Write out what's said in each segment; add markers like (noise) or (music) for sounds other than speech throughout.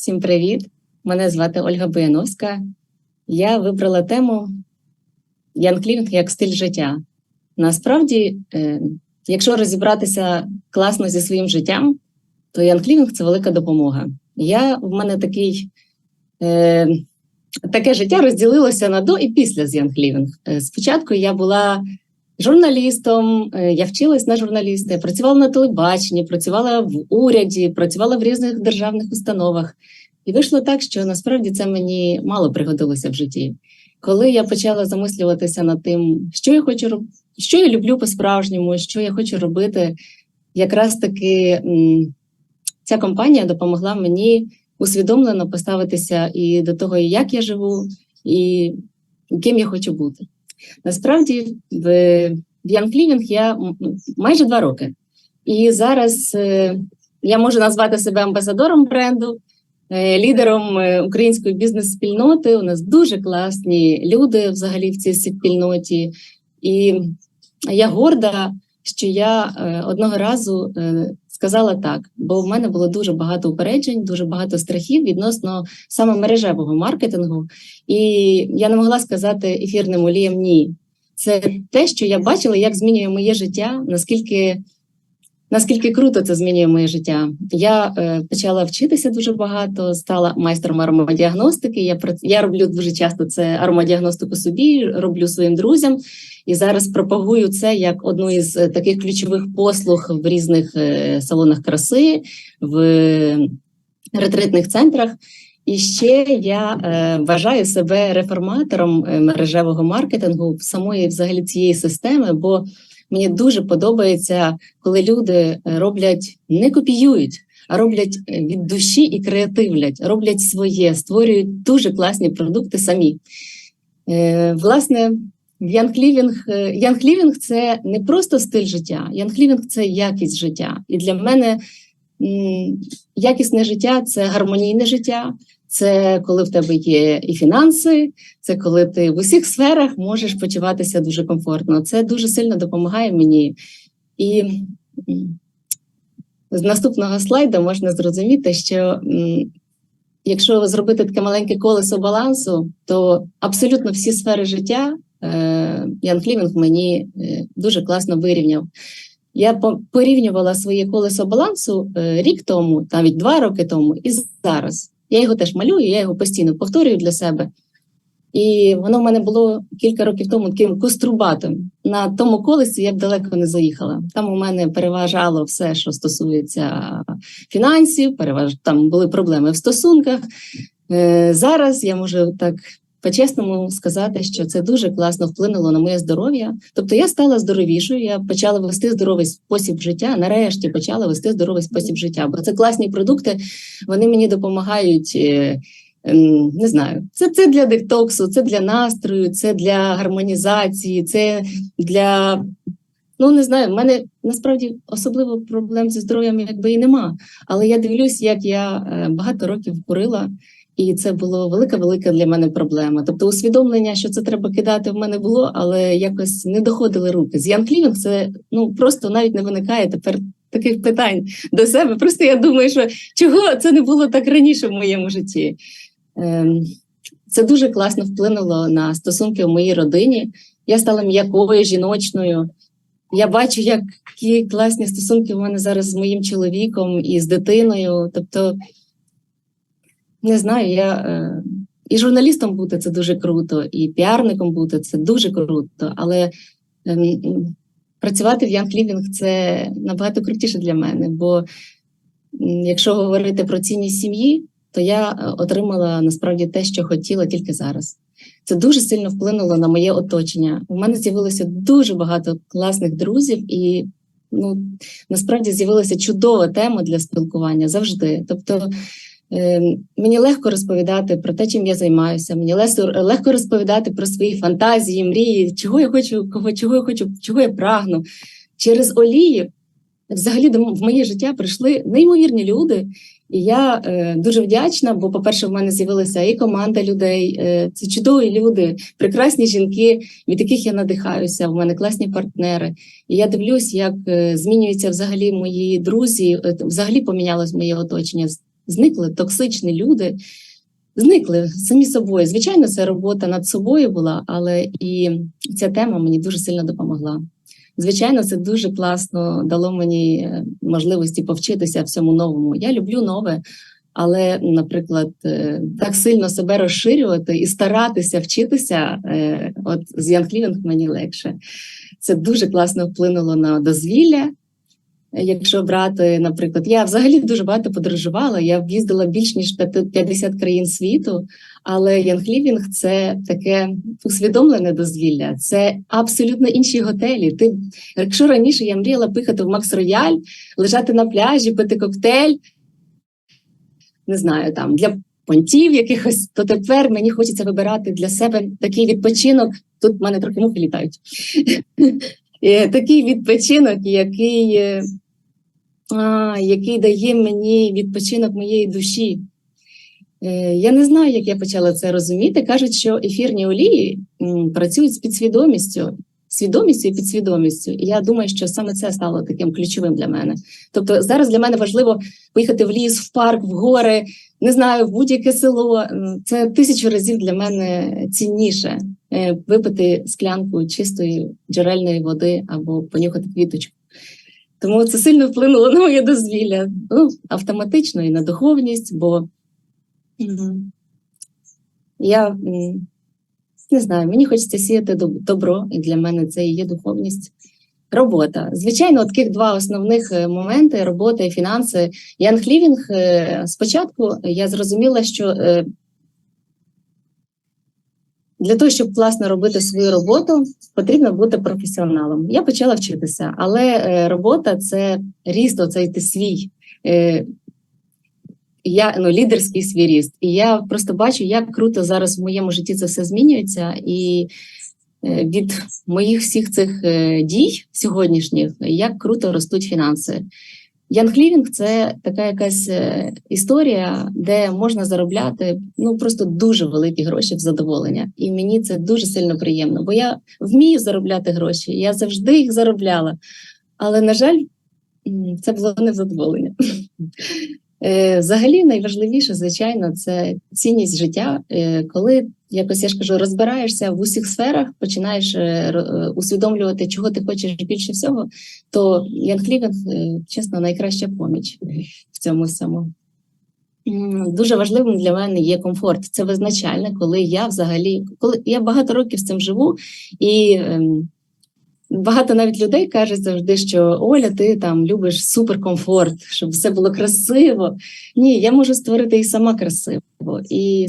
Всім привіт! Мене звати Ольга Бояновська. Я вибрала тему Янг як стиль життя. Насправді, е, якщо розібратися класно зі своїм життям, то Янг це велика допомога. Я в мене такий е, таке життя розділилося на до і після з Янг Е, Спочатку я була журналістом, е, я вчилась на журналіста, я працювала на телебаченні, працювала в уряді, працювала в різних державних установах. І вийшло так, що насправді це мені мало пригодилося в житті. Коли я почала замислюватися над тим, що я хочу робити, що я люблю по-справжньому, що я хочу робити, якраз таки ця компанія допомогла мені усвідомлено поставитися і до того, як я живу, і ким я хочу бути. Насправді, в Young Living я майже два роки, і зараз е, я можу назвати себе амбасадором бренду. Е, лідером е, української бізнес-спільноти. У нас дуже класні люди взагалі в цій спільноті, і я горда, що я одного разу сказала так, бо в мене було дуже багато упереджень, дуже багато страхів відносно саме мережевого маркетингу. І я не могла сказати ефірним олієм ні. Це те, що я бачила, як змінює моє життя, наскільки Наскільки круто це змінює моє життя? Я е, почала вчитися дуже багато, стала майстром аромадіагностики. Я я роблю дуже часто це аромадіагностику собі, роблю своїм друзям і зараз пропагую це як одну із е, таких ключових послуг в різних е, салонах краси, в ретритних центрах. І ще я е, вважаю себе реформатором е, мережевого маркетингу самої взагалі цієї системи. бо Мені дуже подобається, коли люди е, роблять, не копіюють, а роблять е, від душі і креативлять, роблять своє, створюють дуже класні продукти самі. Е, власне, Янг Лівінг Янг Лівінг це не просто стиль життя, Янг Лівінг це якість життя. І для мене якісне життя це гармонійне життя, це коли в тебе є і фінанси, це коли ти в усіх сферах можеш почуватися дуже комфортно. Це дуже сильно допомагає мені. І з наступного слайду можна зрозуміти, що якщо зробити таке маленьке колесо балансу, то абсолютно всі сфери життя е, Ян Клівінг мені е, дуже класно вирівняв. Я порівнювала своє колесо балансу е, рік тому, навіть два роки тому, і зараз. Я його теж малюю, я його постійно повторюю для себе. І воно в мене було кілька років тому таким кострубатом. На тому колесі я б далеко не заїхала. Там у мене переважало все, що стосується фінансів, переваж... там були проблеми в стосунках. Е, Зараз я можу так по-чесному сказати, що це дуже класно вплинуло на моє здоров'я. Тобто я стала здоровішою, я почала вести здоровий спосіб життя. Нарешті почала вести здоровий спосіб життя. Бо це класні продукти, вони мені допомагають. Е, ем, не знаю, це це для детоксу, це для настрою, це для гармонізації, це для. Ну, не знаю, в мене насправді особливо проблем зі здоров'ям якби і нема. Але я дивлюсь, як я е, багато років курила, і це було велика-велика для мене проблема. Тобто, усвідомлення, що це треба кидати, в мене було, але якось не доходили руки. З Ян Клівінг це ну просто навіть не виникає тепер таких питань до себе. Просто я думаю, що чого це не було так раніше в моєму житті. Ем, це дуже класно вплинуло на стосунки в моїй родині. Я стала м'якою жіночною. Я бачу, які класні стосунки у мене зараз з моїм чоловіком і з дитиною. Тобто не знаю, я е, і журналістом бути це дуже круто, і піарником бути це дуже круто, але е, працювати в Young Living це набагато крутіше для мене. Бо якщо говорити про цінність сім'ї, то я е, отримала насправді те, що хотіла тільки зараз. Це дуже сильно вплинуло на моє оточення. У мене з'явилося дуже багато класних друзів, і ну насправді з'явилася чудова тема для спілкування завжди. Тобто мені легко розповідати про те, чим я займаюся. Мені легко розповідати про свої фантазії, мрії, чого я хочу, кого чого я хочу, чого я прагну. Через олії взагалі в моє життя прийшли неймовірні люди, і я е, дуже вдячна. Бо, по-перше, в мене з'явилася і команда людей. Е, це чудові люди, прекрасні жінки, від яких я надихаюся. У мене класні партнери. І я дивлюсь, як е, змінюються взагалі мої друзі. Е, взагалі помінялось моє оточення зникли токсичні люди, зникли самі собою. Звичайно, це робота над собою була, але і ця тема мені дуже сильно допомогла. Звичайно, це дуже класно дало мені е, можливості повчитися всьому новому. Я люблю нове, але, наприклад, е, так сильно себе розширювати і старатися вчитися, е, от з Living мені легше. Це дуже класно вплинуло на дозвілля. Якщо брати, наприклад, я взагалі дуже багато подорожувала. Я об'їздила більш ніж 50 країн світу, але Янглівінг це таке усвідомлене дозвілля. Це абсолютно інші готелі. Ти, якщо раніше я мріяла пихати в Макс Рояль, лежати на пляжі, пити коктейль, не знаю, там для понтів якихось, то тепер мені хочеться вибирати для себе такий відпочинок. Тут в мене трохи мухи літають. (laughs) Такий відпочинок, який а, який дає мені відпочинок моєї душі. Е, я не знаю, як я почала це розуміти. Кажуть, що ефірні олії працюють з підсвідомістю, свідомістю і підсвідомістю. І я думаю, що саме це стало таким ключовим для мене. Тобто, зараз для мене важливо поїхати в ліс, в парк, в гори, не знаю, в будь-яке село. Це тисячу разів для мене цінніше е, випити склянку чистої джерельної води або понюхати квіточку. Тому це сильно вплинуло на моє дозвілля. Ну, автоматично і на духовність, бо я не знаю, мені хочеться сіяти добро, і для мене це і є духовність. Робота. Звичайно, таких два основних е, моменти: робота і фінанси. Янг Лівінг е, спочатку я зрозуміла, що е, для того, щоб класно робити свою роботу, потрібно бути професіоналом. Я почала вчитися, але робота це ріст, оцей ти свій. Я ну лідерський свій ріст, і я просто бачу, як круто зараз в моєму житті це все змінюється, і Е, від моїх всіх цих е, дій сьогоднішніх, як круто ростуть фінанси. Янг це така якась е, історія, де можна заробляти ну просто дуже великі гроші в задоволення. І мені це дуже сильно приємно, бо я вмію заробляти гроші, я завжди їх заробляла. Але, на жаль, це було не задоволення. Взагалі, найважливіше, звичайно, це цінність життя, коли якось я ж кажу, розбираєшся в усіх сферах, починаєш е, е, усвідомлювати, чого ти хочеш більше всього, то Янг Лівінг, чесно, найкраща поміч в цьому всьому. Дуже важливим для мене є комфорт. Це визначальне, коли я взагалі, коли я багато років з цим живу, і ем, багато навіть людей кажуть завжди, що Оля, ти там любиш суперкомфорт, щоб все було красиво. Ні, я можу створити і сама красиво. І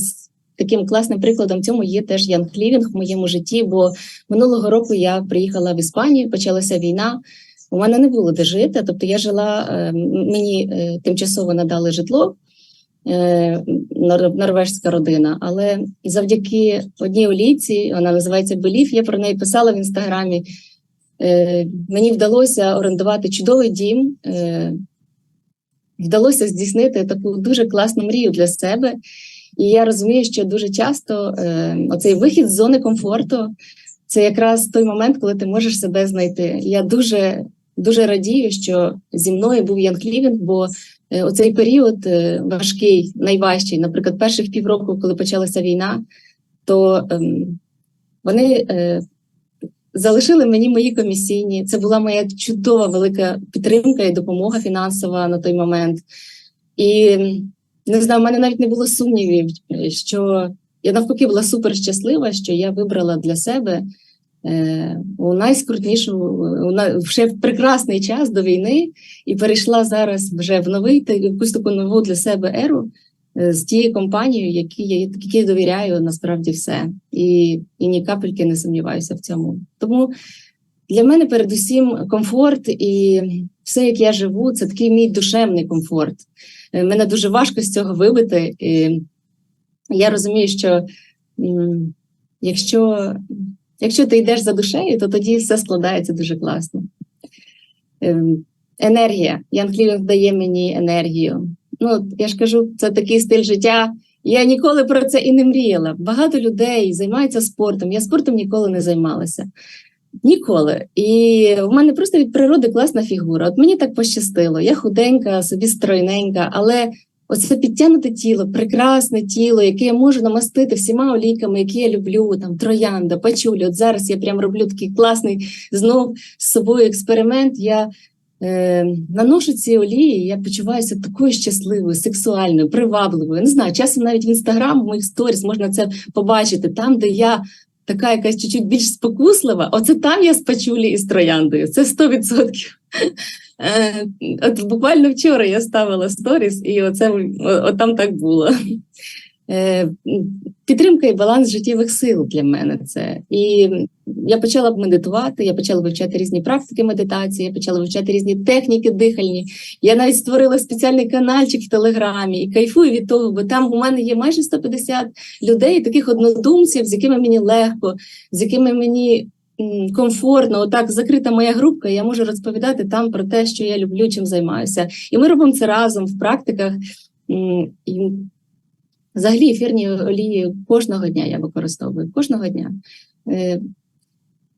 Таким класним прикладом цьому є теж Янг Лівінг в моєму житті. Бо минулого року я приїхала в Іспанію, почалася війна. У мене не було де жити. Тобто я жила, е, мені е, тимчасово надали житло, е, норвежська родина. Але завдяки одній олійці, вона називається Белів. Я про неї писала в інстаграмі. Мені вдалося орендувати чудовий дім. Вдалося здійснити таку дуже класну мрію для себе. І я розумію, що дуже часто е, оцей вихід з зони комфорту це якраз той момент, коли ти можеш себе знайти. Я дуже дуже радію, що зі мною був Янг Лівінг, бо е, оцей період е, важкий, найважчий, наприклад, перших півроку, коли почалася війна, то е, вони. Залишили мені мої комісійні. Це була моя чудова велика підтримка і допомога фінансова на той момент. І не знаю, в мене навіть не було сумнівів, що я навпаки була супер щаслива, що я вибрала для себе е, у найскрутнішу, у ще в прекрасний час до війни і перейшла зараз вже в новий якусь таку нову для себе еру з тією компанією, які я які довіряю насправді все, і, і ні капельки не сумніваюся в цьому. Тому для мене передусім комфорт і все, як я живу, це такий мій душевний комфорт. Е, мене дуже важко з цього вибити. І Я розумію, що якщо якщо ти йдеш за душею, то тоді все складається дуже класно. Ем, енергія. Ян Клівінг дає мені енергію. Ну, я ж кажу, це такий стиль життя. Я ніколи про це і не мріяла. Багато людей займаються спортом. Я спортом ніколи не займалася. Ніколи. І в мене просто від природи класна фігура. От мені так пощастило. Я худенька, собі стройненька, але Оце підтягнуте тіло, прекрасне тіло, яке я можу намастити всіма олійками, які я люблю, там троянда, пачулі. От зараз я прям роблю такий класний знов з собою експеримент. Я е, наношу ці олії, я почуваюся такою щасливою, сексуальною, привабливою. Не знаю, часом навіть в інстаграм, в моїх сторіс можна це побачити, там, де я. Така якась чуть-чуть більш спокуслива, оце там я з пачулі і з трояндою. Це 100%. Е, От буквально вчора я ставила сторіс, і оце от там так було. Е, Підтримка і баланс життєвих сил для мене це. І я почала медитувати, я почала вивчати різні практики медитації, я почала вивчати різні техніки дихальні. Я навіть створила спеціальний каналчик в Телеграмі і кайфую від того, бо там у мене є майже 150 людей, таких однодумців, з якими мені легко, з якими мені комфортно. Отак закрита моя групка. Я можу розповідати там про те, що я люблю, чим займаюся. І ми робимо це разом в практиках. Взагалі, ефірні олії кожного дня я використовую. Кожного дня. Е,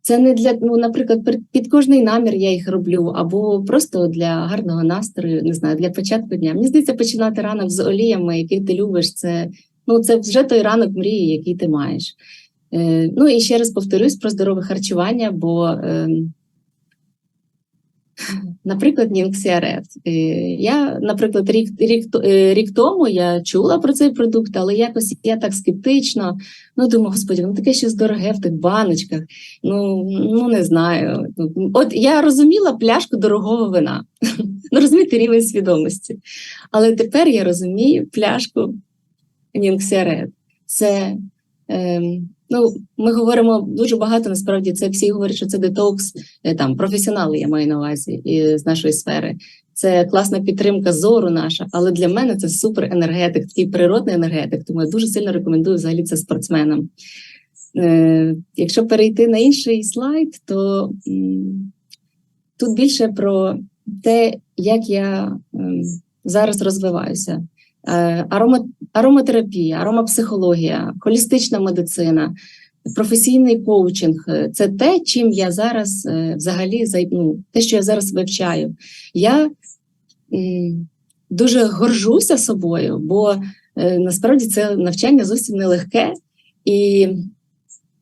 Це не для, ну, наприклад, під- кожний намір я їх роблю, або просто для гарного настрою, не знаю, для початку дня. Мені здається, починати ранок з оліями, які ти любиш, це, ну, це вже той ранок мрії, який ти маєш. Е, Ну і ще раз повторюсь про здорове харчування, бо. ем, Наприклад, Нінксіарет. Я, наприклад, рік, рік, е, рік тому я чула про цей продукт, але якось я так скептично. Ну, думаю, господи, ну таке щось дороге в тих баночках. Ну, ну не знаю. От я розуміла пляшку дорогого вина. (laughs) Ну, розумієте, рівень свідомості. Але тепер я розумію пляшку Нінксіарет. Це. Ем, Ну, ми говоримо дуже багато. Насправді це всі говорять, що це детокс, е, там професіонали, я маю на увазі і з нашої сфери. Це класна підтримка зору наша, але для мене це супер енергетик, такий природний енергетик. Тому я дуже сильно рекомендую взагалі це спортсменам. Е, якщо перейти на інший слайд, то тут більше про те, як я ем, зараз розвиваюся. Е, арома, ароматерапія, аромапсихологія, холістична медицина, професійний коучинг це те, чим я зараз е, взагалі зай- ну, те, що я зараз вивчаю. Я дуже горжуся собою, бо е, насправді це навчання зовсім нелегке. І,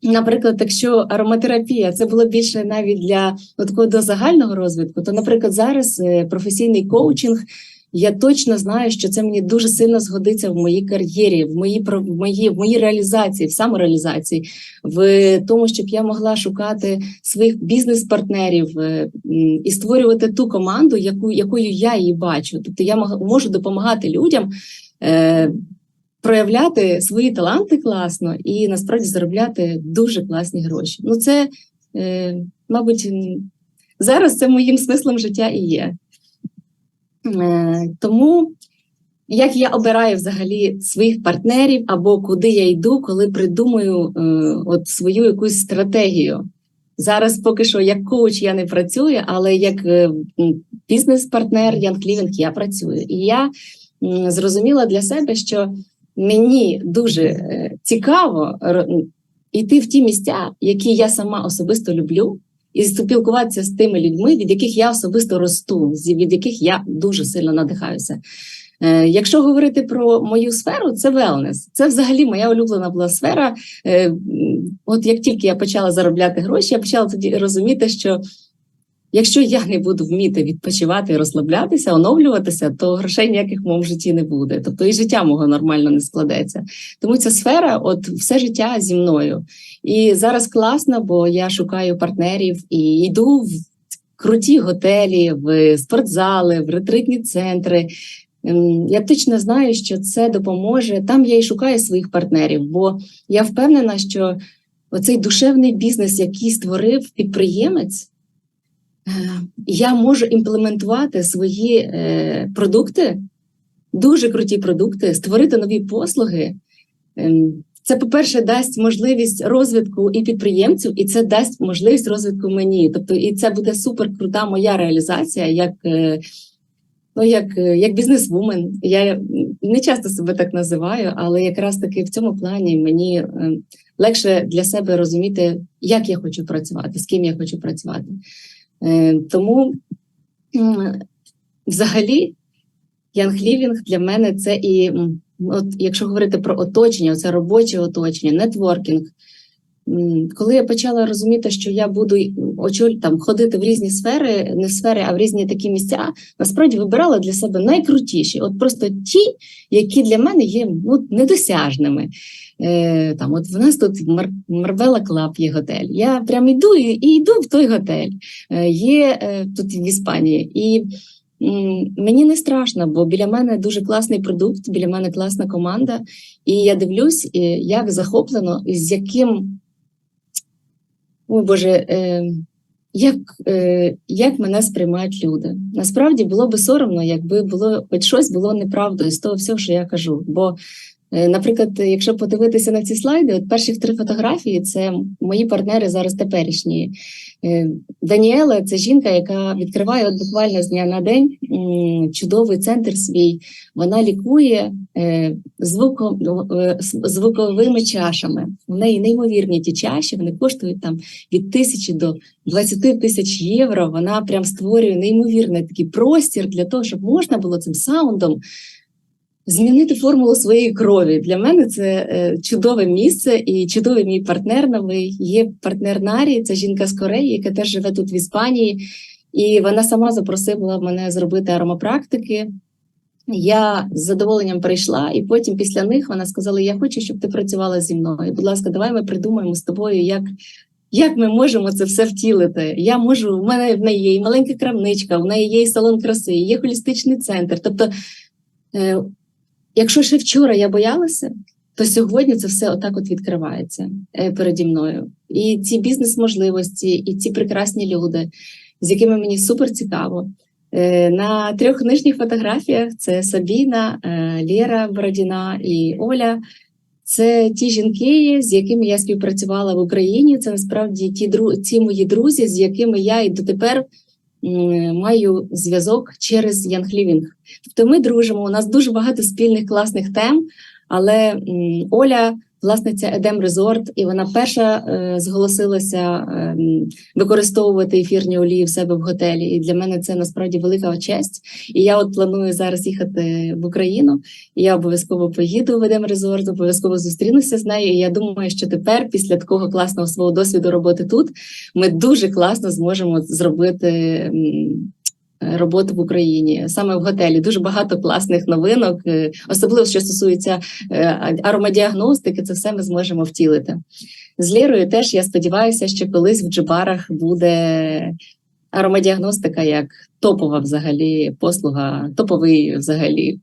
наприклад, якщо ароматерапія це було більше навіть для такого до загального розвитку, то, наприклад, зараз е, професійний коучинг. Я точно знаю, що це мені дуже сильно згодиться в моїй кар'єрі, в моїй в моїй, в моїй реалізації, в самореалізації, в тому, щоб я могла шукати своїх бізнес-партнерів е, і створювати ту команду, яку якою я її бачу. Тобто я можу допомагати людям е, проявляти свої таланти класно і насправді заробляти дуже класні гроші. Ну, це, е, мабуть, зараз це моїм смислом життя і є. Е, Тому як я обираю взагалі своїх партнерів або куди я йду, коли придумую е, от свою якусь стратегію. Зараз поки що як коуч я не працюю, але як е, бізнес-партнер Ян Клівінг я працюю. І я зрозуміла для себе, що мені дуже цікаво йти в ті місця, які я сама особисто люблю, і спілкуватися з тими людьми, від яких я особисто росту, від яких я дуже сильно надихаюся. Е, Якщо говорити про мою сферу, це велнес. Це взагалі моя улюблена була сфера. Е, От як тільки я почала заробляти гроші, я почала тоді розуміти, що якщо я не буду вміти відпочивати розслаблятися, оновлюватися, то грошей ніяких в моєму житті не буде. Тобто і життя мого нормально не складеться. Тому ця сфера, от все життя зі мною. І зараз класно, бо я шукаю партнерів і йду в круті готелі, в спортзали, в ретритні центри. Ем, Я точно знаю, що це допоможе. Там я і шукаю своїх партнерів, бо я впевнена, що оцей душевний бізнес, який створив підприємець, я можу імплементувати свої е, продукти, дуже круті продукти, створити нові послуги. Ем, Це, по-перше, дасть можливість розвитку і підприємців, і це дасть можливість розвитку мені. Тобто, і це буде супер крута моя реалізація як. е, Ну, як, е, як бізнесвумен, я не часто себе так називаю, але якраз таки в цьому плані мені е, легше для себе розуміти, як я хочу працювати, з ким я хочу працювати. Е, Тому взагалі Янг Лівінг для мене це і от, якщо говорити про оточення, це робоче оточення, нетворкінг. Коли я почала розуміти, що я буду очоль там ходити в різні сфери, не сфери, а в різні такі місця, насправді вибирала для себе найкрутіші, от просто ті, які для мене є ну, недосяжними. Е, там, от в нас тут Мар- Марбела Клаб є готель. Я прям йду і, і йду в той готель. Е, є е, тут в Іспанії. І мені не страшно, бо біля мене дуже класний продукт, біля мене класна команда. І я дивлюсь, як захоплено, з яким. Ой Боже, е, як, е, як мене сприймають люди. Насправді було би соромно, якби було хоч щось було неправдою з того всього, що я кажу. Бо, наприклад, якщо подивитися на ці слайди, от перші три фотографії це мої партнери зараз теперішні. Е, Даніела це жінка, яка відкриває от буквально з дня на день чудовий центр свій. Вона лікує е, звуком, е, звуковими чашами. У неї неймовірні ті чаші, вони коштують там від тисячі до 20 тисяч євро. Вона прям створює неймовірний такий простір для того, щоб можна було цим саундом змінити формулу своєї крові. Для мене це е, чудове місце і чудовий мій партнер новий. Є партнер Нарі, це жінка з Кореї, яка теж живе тут в Іспанії. І вона сама запросила мене зробити аромапрактики. Я з задоволенням прийшла, і потім після них вона сказала: Я хочу, щоб ти працювала зі мною. Будь ласка, давай ми придумаємо з тобою, як, як ми можемо це все втілити. Я можу, в мене в неї є і маленька крамничка, в неї є і салон краси, є холістичний центр. Тобто, е, якщо ще вчора я боялася, то сьогодні це все отак от відкривається е, переді мною. І ці бізнес-можливості, і ці прекрасні люди, з якими мені супер цікаво. Е, На трьох нижніх фотографіях це Сабіна, е, Лєра Бородіна і Оля. Це ті жінки, з якими я співпрацювала в Україні. Це насправді ті ті мої друзі, з якими я і дотепер маю зв'язок через Young Living. Тобто ми дружимо. У нас дуже багато спільних класних тем. Але Оля, власниця Едем Резорт, і вона перша е, зголосилася е, використовувати ефірні олії в себе в готелі. І для мене це насправді велика честь. І я от планую зараз їхати в Україну. І я обов'язково поїду в Едем Резорт, обов'язково зустрінуся з нею. І я думаю, що тепер, після такого класного свого досвіду роботи тут, ми дуже класно зможемо зробити. М, Роботу в Україні саме в готелі дуже багато класних новинок, е, особливо що стосується е, аромадіагностики, це все ми зможемо втілити. З Лірою теж я сподіваюся, що колись в Джибарах буде аромадіагностика як топова взагалі послуга, топовий взагалі.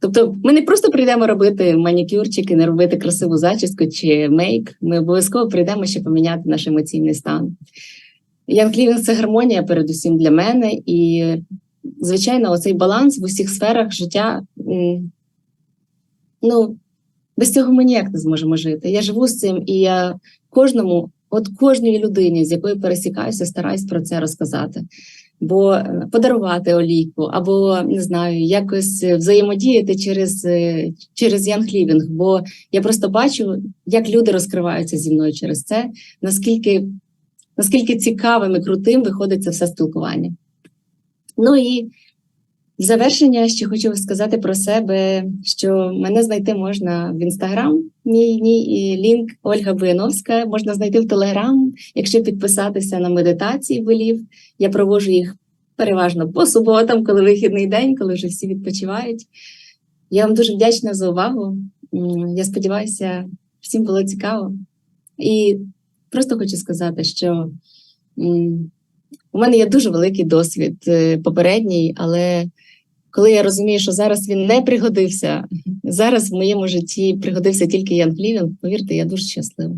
Тобто, ми не просто прийдемо робити манікюрчики, не робити красиву зачіску чи мейк. Ми обов'язково прийдемо, щоб поміняти наш емоційний стан. Янг Лівінг це гармонія, передусім для мене, і звичайно, оцей баланс в усіх сферах життя. Ну, без цього ми ніяк не зможемо жити. Я живу з цим, і я кожному, от кожній людині, з якою пересікаюся, стараюсь про це розказати. Бо е, подарувати олійку, або не знаю, якось взаємодіяти через, е, через Living. Бо я просто бачу, як люди розкриваються зі мною через це, наскільки, наскільки цікавим і крутим виходить це все спілкування. Ну і в завершення ще хочу сказати про себе, що мене знайти можна в інстаграм. Мій, мій лінк Ольга Буяновська. Можна знайти в Телеграм, якщо підписатися на медитації волів. Я проводжу їх переважно по суботам, коли вихідний день, коли вже всі відпочивають. Я вам дуже вдячна за увагу. Я сподіваюся, всім було цікаво. І просто хочу сказати, що у мене є дуже великий досвід е, попередній, але коли я розумію, що зараз він не пригодився, зараз в моєму житті пригодився тільки Янг Лівінг, повірте, я дуже щаслива.